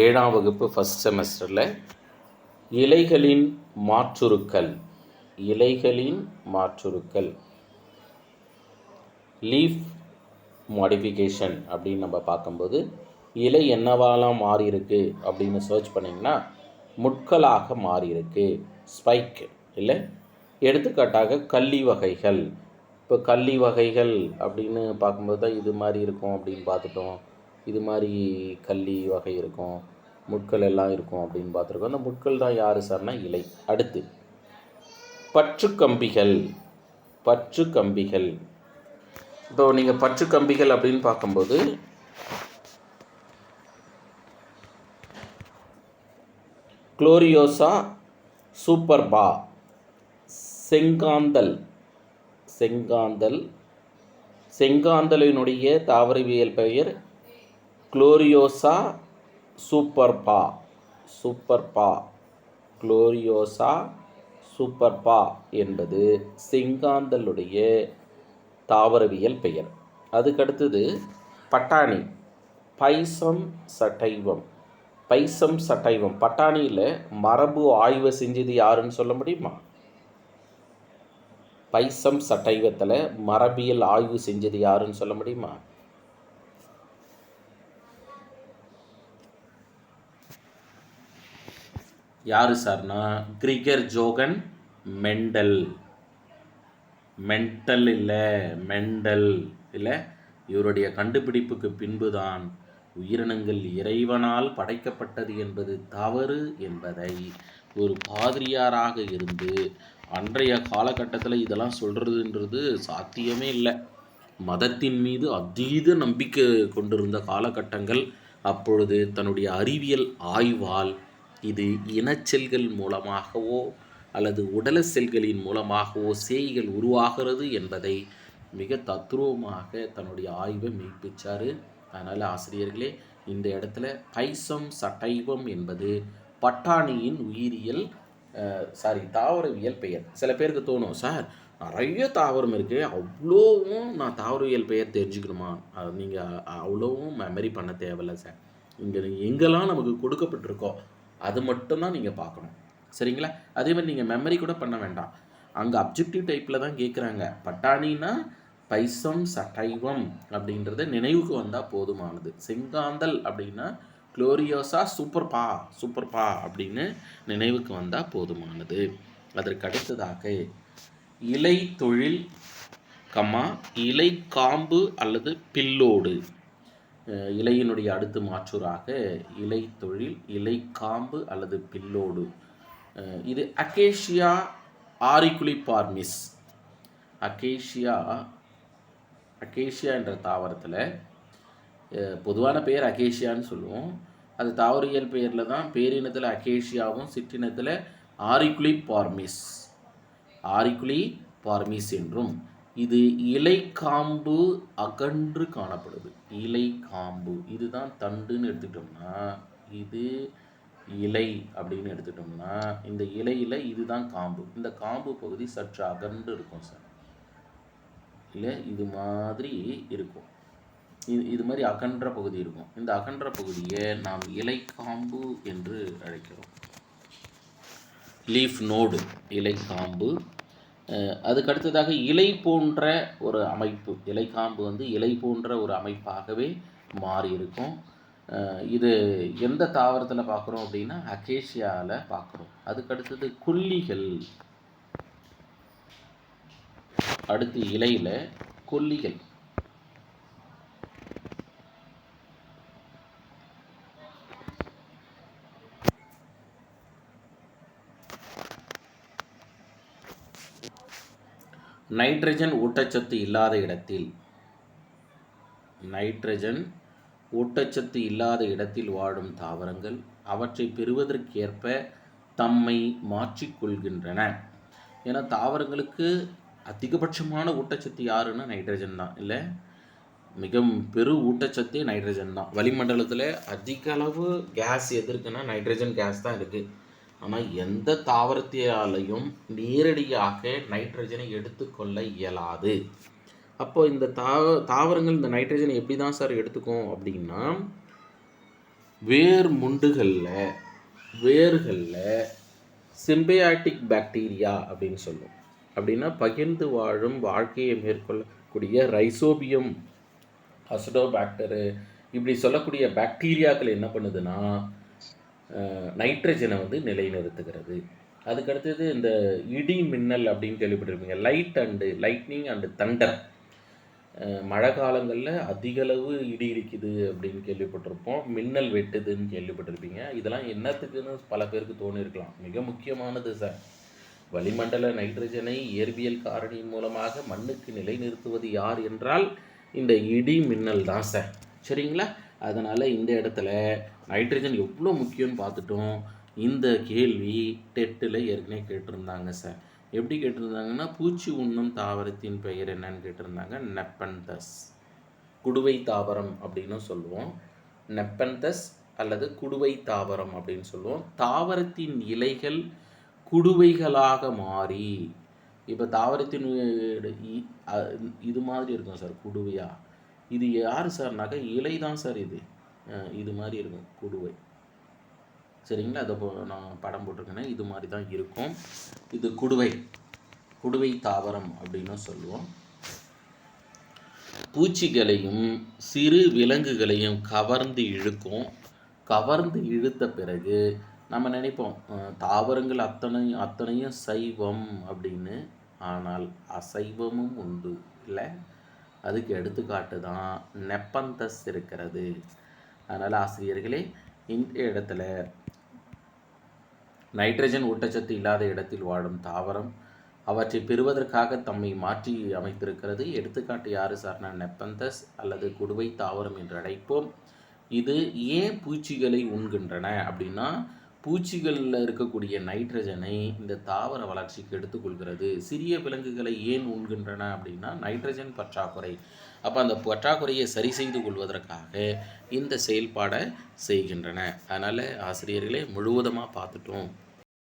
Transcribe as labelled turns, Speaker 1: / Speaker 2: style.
Speaker 1: ஏழாம் வகுப்பு ஃபஸ்ட் செமஸ்டரில் இலைகளின் மாற்றுருக்கள். இலைகளின் மாற்றுருக்கள். லீஃப் மாடிஃபிகேஷன் அப்படின்னு நம்ம பார்க்கும்போது இலை என்னவாலாம் மாறி இருக்கு அப்படின்னு சர்ச் பண்ணிங்கன்னா முட்களாக மாறி இருக்கு ஸ்பைக் இல்லை எடுத்துக்காட்டாக கள்ளி வகைகள். இப்போ கள்ளி வகைகள் அப்படின்னு பார்க்கும்போது தான் இது மாதிரி இருக்கும் அப்படின்னு பார்த்துட்டோம். இது மாதிரி கள்ளி வகை இருக்கும் முட்கள் எல்லாம் இருக்கும் அப்படின்னு பார்த்துருக்கோம். அந்த முட்கள் தான் யார் சார்னா இலை. அடுத்து பற்று கம்பிகள் பற்று கம்பிகள் இப்போ நீங்கள் பற்று கம்பிகள் அப்படின்னு பார்க்கும்போது குளோரியோசா சூப்பர்பா செங்காந்தல். செங்காந்தல். செங்காந்தலினுடைய தாவரவியல் பெயர் குளோரியோசா சூப்பர்பா சூப்பர்பா குளோரியோசா சூப்பர்பா என்பது சிங்காந்தலுடைய தாவரவியல் பெயர். அதுக்கடுத்தது பட்டாணி. Pisum sativum. Pisum sativum. பட்டாணியில் மரபு ஆய்வு செஞ்சது யாருன்னு சொல்ல முடியுமா? பைசம் சட்டைவத்தில் மரபியல் ஆய்வு செஞ்சது யாருன்னு சொல்ல முடியுமா? யாரு சார்னா கிரிகர் ஜோகன் மெண்டல். மென்டல் இல்லை மெண்டல். இல்லை இவருடைய கண்டுபிடிப்புக்கு பின்புதான் உயிரினங்கள் இறைவனால் படைக்கப்பட்டது என்பது தவறு என்பதை ஒரு பாதிரியாராக இருந்து அன்றைய காலகட்டத்தில் இதெல்லாம் சொல்கிறதுன்றது சாத்தியமே இல்லை. மதத்தின் மீது அதீத நம்பிக்கை கொண்டிருந்த காலகட்டங்கள் அப்பொழுது தன்னுடைய அறிவியல் ஆய்வால் இது இனச்செல்கள் மூலமாகவோ அல்லது உடல செல்களின் மூலமாகவோ சேய்கள் உருவாகிறது என்பதை மிக தத்ரூபமாக தன்னுடைய ஆய்வை மெய்ப்பிச்சார். அதனால் ஆசிரியர்களே இந்த இடத்துல பைசம் சட்டைவம் என்பது பட்டாணியின் உயிரியல் சாரி தாவரவியல் பெயர். சில பேருக்கு தோணும் சார் நிறைய தாவரம் இருக்குது அவ்வளோவும் நான் தாவரவியல் பெயர் தெரிஞ்சுக்கணுமா? நீங்கள் அவ்வளோவும் மெமரி பண்ண தேவையில்ல சார். இங்கே எங்கெல்லாம் நமக்கு கொடுக்கப்பட்டிருக்கோ அது மட்டும்தான் நீங்கள் பார்க்கணும். சரிங்களா? அதே மாதிரி நீங்கள் மெமரி கூட பண்ண வேண்டாம். அங்கே அப்ஜெக்டிவ் டைப்பில் தான் கேட்குறாங்க பட்டாணினா பைசம் சட்டைவம் அப்படின்றத நினைவுக்கு வந்தால் போதுமானது. செங்காந்தல் அப்படின்னா குளோரியோஸா சூப்பர் பா சூப்பர் பா அப்படின்னு நினைவுக்கு வந்தால் போதுமானது. அதற்கு அடுத்ததாக இலை தொழில் கம்மா இலை காம்பு அல்லது பில்லோடு. இலையினுடைய அடுத்து மாற்றூராக இலை தொழில் இலை காம்பு அல்லது பில்லோடு. இது அகேஷியா ஆரிகுலிபார்மிஸ் அகேஷியா அகேஷியா என்ற தாவரத்தில் பொதுவான பெயர் அகேஷியான்னு சொல்லுவோம். அது தாவரியல் பெயரில் தான் பேரினத்தில் அகேஷியாவும் சிற்றினத்தில் ஆரிகுலி பார்மிஸ் ஆரிகுலி பார்மிஸ் என்றும். இது இலை காம்பு அகன்று காணப்படுது. இலை காம்பு இதுதான் தண்டுன்னு எடுத்துக்கிட்டோம்னா இது இலை அப்படின்னு எடுத்துட்டோம்னா இந்த இலையில் இதுதான் காம்பு. இந்த காம்பு பகுதி சற்று அகன்று இருக்கும் சார். இல்லை இது மாதிரி இருக்கும். இது இது மாதிரி அகன்ற பகுதி இருக்கும். இந்த அகன்ற பகுதியை நாம் இலை காம்பு என்று அழைக்கிறோம். லீஃப் நோடு இலை காம்பு அதுக்கு அடுத்ததாக இலை போன்ற ஒரு அமைப்பு. இலை காம்பு வந்து இலை போன்ற ஒரு அமைப்பாகவே மாறி இருக்கும் இது எந்த தாவரத்தில் பார்க்குறோம் அப்படின்னா அகேஷியாவில் பார்க்குறோம் அதுக்கு அடுத்தது கொல்லிகள். அடுத்து இலையில் கொல்லிகள். நைட்ரஜன் ஊட்டச்சத்து இல்லாத இடத்தில். நைட்ரஜன் ஊட்டச்சத்து இல்லாத இடத்தில் வாழும் தாவரங்கள் அவற்றை பெறுவதற்கேற்ப தம்மை மாற்றிக்கொள்கின்றன ஏன்னா தாவரங்களுக்கு அதிகபட்சமான ஊட்டச்சத்து யாருன்னா நைட்ரஜன் தான். இல்லை? மிக பெரு ஊட்டச்சத்தே நைட்ரஜன் தான். வளிமண்டலத்தில் அதிக அளவு கேஸ் எது இருக்குன்னா நைட்ரஜன் கேஸ் தான் இருக்குது ஆனால் எந்த தாவரத்தியாலையும் நேரடியாக நைட்ரஜனை எடுத்துக்கொள்ள இயலாது. அப்போ இந்த தாவ தாவரங்கள் இந்த நைட்ரஜனை எப்படி தான் சார் எடுத்துக்கும் அப்படின்னா வேர் முண்டுகளில் வேர்களில் சிம்பியாட்டிக் பாக்டீரியா அப்படின்னு சொல்லும் அப்படின்னா பகிர்ந்து வாழும் வாழ்க்கையை மேற்கொள்ளக்கூடிய ரைசோபியம் அசடோபாக்டரு இப்படி சொல்லக்கூடிய பாக்டீரியாக்கள் என்ன பண்ணுதுன்னா நைட்ரஜனை வந்து நிலைநிறுத்துகிறது. அதுக்கடுத்தது இந்த இடி மின்னல் அப்படின்னு கேள்விப்பட்டிருப்பீங்க. Light and lightning and thunder மழை காலங்களில் அதிகளவு இடி இடிக்குது அப்படின்னு கேள்விப்பட்டிருப்போம். மின்னல் வெட்டுதுன்னு கேள்விப்பட்டிருப்பீங்க. இதெல்லாம் என்னத்துக்குன்னு பல பேருக்கு தோணியிருக்கலாம். மிக முக்கியமானது சார் வளிமண்டல நைட்ரஜனை இயற்பியல் காரணியின் மூலமாக மண்ணுக்கு நிலைநிறுத்துவது யார் என்றால் இந்த இடி மின்னல் தான் சார் சரிங்களா? அதனால் இந்த இடத்துல நைட்ரஜன் எவ்வளோ முக்கியம்னு பார்த்துட்டோம். இந்த கேள்வி டெட்டில் ஏற்கனவே கேட்டிருந்தாங்க சார் எப்படி கேட்டிருந்தாங்கன்னா பூச்சி உண்ணும் தாவரத்தின் பெயர் என்னன்னு கேட்டிருந்தாங்க நெப்பந்தஸ் குடுவை தாவரம் அப்படின்னு சொல்லுவோம். நெப்பந்தஸ் அல்லது குடுவை தாவரம் அப்படின்னு சொல்லுவோம். தாவரத்தின் இலைகள் குடுவைகளாக மாறி இப்போ தாவரத்தின் இது மாதிரி இருக்கும் சார் குடுவையாக இது யார் சார்னாக்கா இலை தான் சார் இது. இது மாதிரி இருக்கும் குடுவை. சரிங்களா? அதை நான் படம் போட்டிருக்கேனே இது மாதிரி தான் இருக்கும். இது குடுவை. குடுவை தாவரம் அப்படின்னு சொல்லுவோம். பூச்சிகளையும் சிறு விலங்குகளையும் கவர்ந்து இழுக்கும். கவர்ந்து இழுத்த பிறகு நம்ம நினைப்போம் தாவரங்கள் அத்தனை அத்தனையும் சைவம் அப்படின்னு. ஆனால் அசைவமும் உண்டு இல்லை? அதுக்கு எடுத்துக்காட்டு தான் நெப்பந்தஸ் இருக்கிறது. அதனால் ஆசிரியர்களே இந்த இடத்துல நைட்ரஜன் ஊட்டச்சத்து இல்லாத இடத்தில் வாழும் தாவரம் அவற்றை பெறுவதற்காக தம்மை மாற்றி அமைத்திருக்கிறது. எடுத்துக்காட்டு யாரு சார்னா நெப்பந்தஸ் அல்லது குடுவை தாவரம் என்று அழைப்போம். இது ஏன் பூச்சிகளை உண்கின்றன அப்படின்னா பூச்சிகளில் இருக்கக்கூடிய நைட்ரஜனை இந்த தாவர வளர்ச்சிக்கு எடுத்துக்கொள்கிறது. சிறிய விலங்குகளை ஏன் உண்கின்றன அப்படின்னா நைட்ரஜன் பற்றாக்குறை. அப்போ அந்த பற்றாக்குறையை சரி செய்து கொள்வதற்காக இந்த செயல்பாடை செய்கின்றன. அதனால் ஆசிரியர்களே முழுவதுமாக பார்த்துட்டோம்.